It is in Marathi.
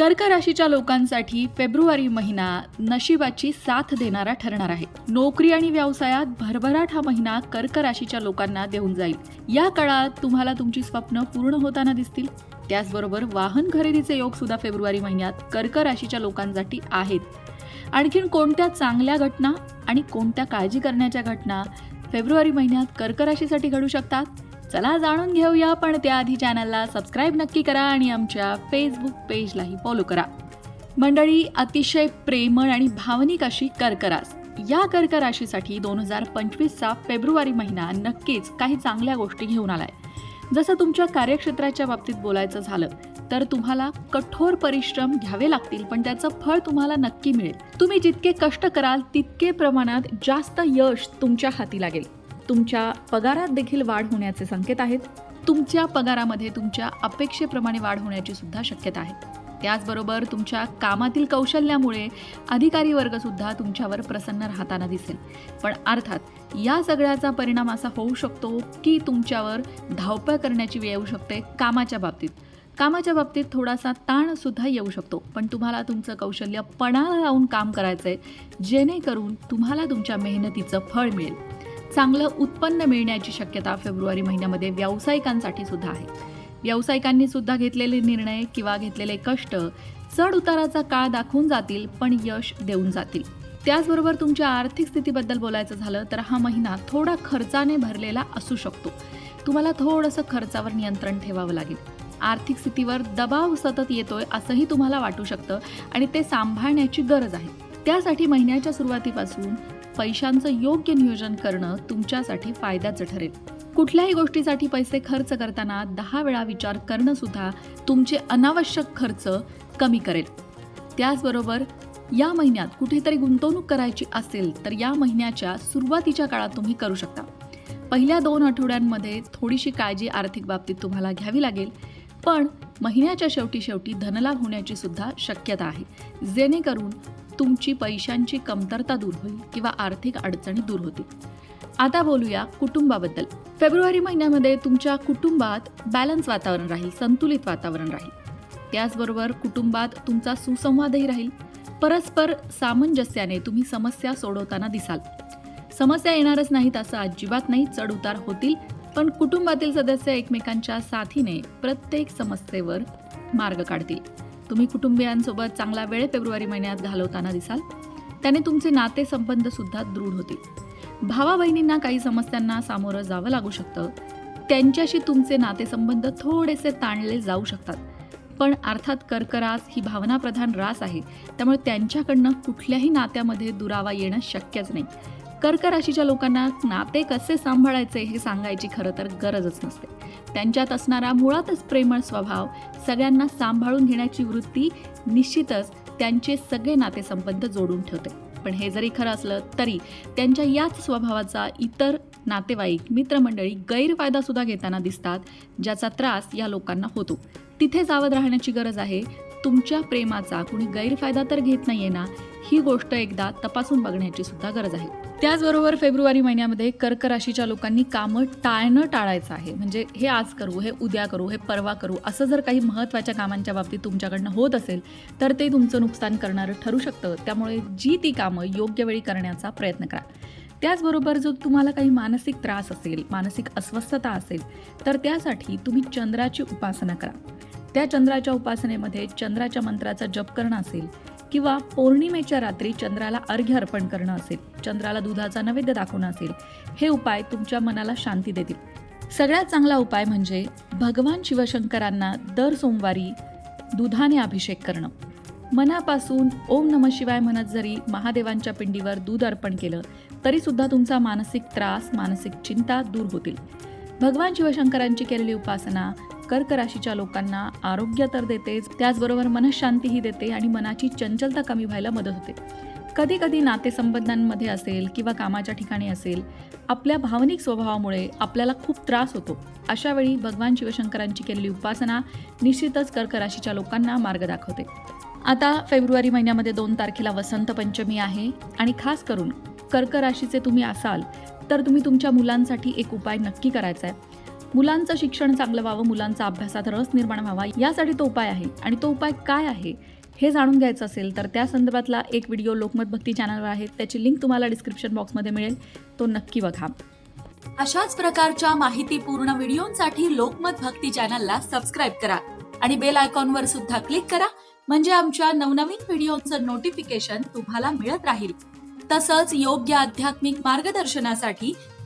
कर्क राशीच्या लोकांसाठी फेब्रुवारी महिना नशिबाची साथ देणारा ठरणार आहे. नोकरी आणि व्यवसायात भरभराट हा महिना कर्क राशीच्या लोकांना देऊन जाईल. या काळात तुम्हाला तुमची स्वप्न पूर्ण होताना दिसतील. त्याचबरोबर वाहन खरेदीचे योग सुद्धा फेब्रुवारी महिन्यात कर्क राशीच्या लोकांसाठी आहेत. आणखीन कोणत्या चांगल्या घटना आणि कोणत्या काळजी करण्याच्या घटना फेब्रुवारी महिन्यात कर्क राशीसाठी घडू शकतात? चला जाणून घेऊया पण त्याआधी चॅनलला सबस्क्राईब नक्की करा आणि आमच्या फेसबुक पेजलाही फॉलो करा. मंडळी अतिशय प्रेमळ आणि भावनिक अशी कर्करास. या कर्क राशीसाठी दोन हजार पंचवीसचा फेब्रुवारी महिना नक्कीच काही चांगल्या गोष्टी घेऊन आलाय. जसं तुमच्या कार्यक्षेत्राच्या बाबतीत बोलायचं झालं तर तुम्हाला कठोर परिश्रम घ्यावे लागतील पण त्याचं फळ तुम्हाला नक्की मिळेल. तुम्ही जितके कष्ट कराल तितके प्रमाणात जास्त यश तुमच्या हाती लागेल. तुमच्या पगारात देखील वाढ होण्याचे संकेत आहेत. तुमच्या पगारामध्ये तुमच्या अपेक्षेप्रमाणे वाढ होण्याची सुद्धा शक्यता आहे. त्याचबरोबर तुमच्या कामातील कौशल्यामुळे अधिकारी वर्ग सुद्धा तुमच्यावर प्रसन्न राहताना दिसेल. पण अर्थात या सगळ्याचा परिणाम असा होऊ शकतो की तुमच्यावर धावपळ करण्याची वेळ येऊ शकते कामाच्या बाबतीत. कामाच्या बाबतीत थोडासा ताण सुद्धा येऊ शकतो. पण तुम्हाला तुमचं कौशल्य पणाला लावून काम करायचं आहे जेणेकरून तुम्हाला तुमच्या मेहनतीचं फळ मिळेल. चांगलं उत्पन्न मिळण्याची शक्यता फेब्रुवारी महिन्यामध्ये व्यावसायिकांसाठी सुद्धा आहे. व्यावसायिकांनी सुद्धा घेतलेले निर्णय किंवा घेतलेले कष्ट चढ उताराचा काळ दाखवून जातील पण यश देऊन जातील. त्याचबरोबर तुमच्या आर्थिक स्थितीबद्दल बोलायचं झालं तर हा महिना थोडा खर्चाने भरलेला असू शकतो. तुम्हाला थोडंसं खर्चावर नियंत्रण ठेवावं लागेल. आर्थिक स्थितीवर दबाव सतत येतोय असंही तुम्हाला वाटू शकतं आणि ते सांभाळण्याची गरज आहे. त्यासाठी महिन्याच्या सुरुवातीपासून पैशांचं योग्य नियोजन करणं तुमच्यासाठी फायद्याचं ठरेल. कुठल्याही गोष्टीसाठी पैसे खर्च करताना दहा वेळा विचार करणं सुद्धा तुमचे अनावश्यक खर्च कमी करेल. त्याचबरोबर या महिन्यात कुठेतरी गुंतवणूक करायची असेल तर या महिन्याच्या सुरुवातीच्या काळात तुम्ही करू शकता. पहिल्या दोन आठवड्यांमध्ये थोडीशी काळजी आर्थिक बाबतीत तुम्हाला घ्यावी लागेल पण महिन्याच्या शेवटी शेवटी धनलाभ होण्याची सुद्धा शक्यता आहे. जेणेकरून तुमची पैशांची कमतरता दूर होईल किंवा आर्थिक अडचणी दूर होतील. आता बोलूया कुटुंबाबद्दल. फेब्रुवारी महिन्यामध्ये तुमच्या कुटुंबात बॅलन्स वातावरण राहील संतुलित वातावरण राहील. त्याचबरोबर कुटुंबात तुमचा सुसंवादही राहील. परस्पर सामंजस्याने तुम्ही समस्या सोडवताना दिसाल. समस्या येणारच नाहीत असं अजिबात नाही चढ उतार होतील पण कुटुंबातील सदस्य एकमेकांच्या साथीने प्रत्येक समस्येवर मार्ग काढतील. तुम्ही कुटुंबियांसोबत चांगला वेळ फेब्रुवारी महिन्यात घालवताना दिसाल. त्याने तुमचे नातेसंबंध सुद्धा दृढ होतील. भावा बहिणींना काही समस्यांना सामोरं जावं लागू शकतं. त्यांच्याशी तुमचे नातेसंबंध थोडेसे ताणले जाऊ शकतात. पण अर्थात कर्करास ही भावनाप्रधान रास आहे. त्यामुळे त्यांच्याकडनं कुठल्याही नात्यामध्ये दुरावा येणं शक्यच नाही. कर्क राशीच्या लोकांना नाते कसे सांभाळायचे हे सांगायची खरं तर गरजच नसते. त्यांच्यात असणारा मुळातच प्रेमळ स्वभाव सगळ्यांना सांभाळून घेण्याची वृत्ती निश्चितच त्यांचे सगळे नातेसंबंध जोडून ठेवते. पण हे जरी खरं असलं तरी त्यांच्या याच स्वभावाचा इतर नातेवाईक मित्रमंडळी गैरफायदा सुद्धा घेताना दिसतात ज्याचा त्रास या लोकांना होतो. तिथे सावध राहण्याची गरज आहे. तुमच्या प्रेमाचा कुणी गैरफायदा तर घेत नाहीये ना ही गोष्ट एकदा तपासून बघण्याची सुद्धा गरज आहे. त्याचबरोबर फेब्रुवारी महिन्यामध्ये कर्क राशीच्या लोकांनी कामं टाळणं टाळायचं आहे. म्हणजे हे आज करू हे उद्या करू हे परवा करू असं जर काही महत्त्वाच्या कामांच्या बाबतीत तुमच्याकडनं होत असेल तर ते तुमचं नुकसान करणारं ठरू शकतं. त्यामुळे जी ती कामं योग्य वेळी करण्याचा प्रयत्न करा. त्याचबरोबर जो तुम्हाला काही मानसिक त्रास असेल मानसिक अस्वस्थता असेल तर त्यासाठी तुम्ही चंद्राची उपासना करा. त्या चंद्राच्या उपासनेमध्ये चंद्राच्या मंत्राचा जप करणं असेल किंवा पौर्णिमेच्या रात्री चंद्राला अर्घ्य अर्पण करणं असेल चंद्राला दुधाचा नैवेद्य दाखवणं असेल हे उपाय तुमच्या मनाला शांती देतील. सगळ्यात चांगला उपाय म्हणजे भगवान शिवशंकरांना दर सोमवारी दुधाने अभिषेक करणं. मनापासून ओम नम शिवाय म्हणत जरी महादेवांच्या पिंडीवर दूध अर्पण केलं तरीसुद्धा तुमचा मानसिक त्रास मानसिक चिंता दूर होतील. भगवान शिवशंकरांची केलेली उपासना कर्क राशीच्या लोकांना आरोग्य तर देतेच त्याचबरोबर मनशांतीही देते आणि मनाची चंचलता कमी व्हायला मदत होते. कधी कधी नातेसंबंधांमध्ये असेल किंवा कामाच्या ठिकाणी असेल आपल्या भावनिक स्वभावामुळे आपल्याला खूप त्रास होतो. अशा वेळी भगवान शिवशंकरांची केलेली उपासना निश्चितच कर्क राशीच्या लोकांना मार्ग दाखवते. आता फेब्रुवारी महिन्यामध्ये दोन तारखेला वसंत पंचमी आहे आणि खास करून कर्क राशीचे तुम्ही असाल तर तुम्ही तुमच्या मुलांसाठी एक उपाय नक्की करायचा आहे. मुलांचं शिक्षण चांगलं व्हावं मुलांचा अभ्यासात रस निर्माण व्हावा यासाठी तो उपाय आहे. आणि तो उपाय काय आहे हे जाणून घ्यायचं असेल तर त्या संदर्भातला एक व्हिडिओ लोकमत भक्ती चॅनलवर आहे. त्याची लिंक तुम्हाला डिस्क्रिप्शन बॉक्समध्ये मिळेल. तो नक्की बघा. अशाच प्रकारच्या माहितीपूर्ण व्हिडिओंसाठी लोकमत भक्ती चॅनलला सबस्क्राईब करा आणि बेल आयकॉनवर सुद्धा क्लिक करा म्हणजे आमच्या नवनवीन व्हिडिओचं नोटिफिकेशन तुम्हाला मिळत राहील. तसंच योग्य आध्यात्मिक मार्गदर्शनासाठी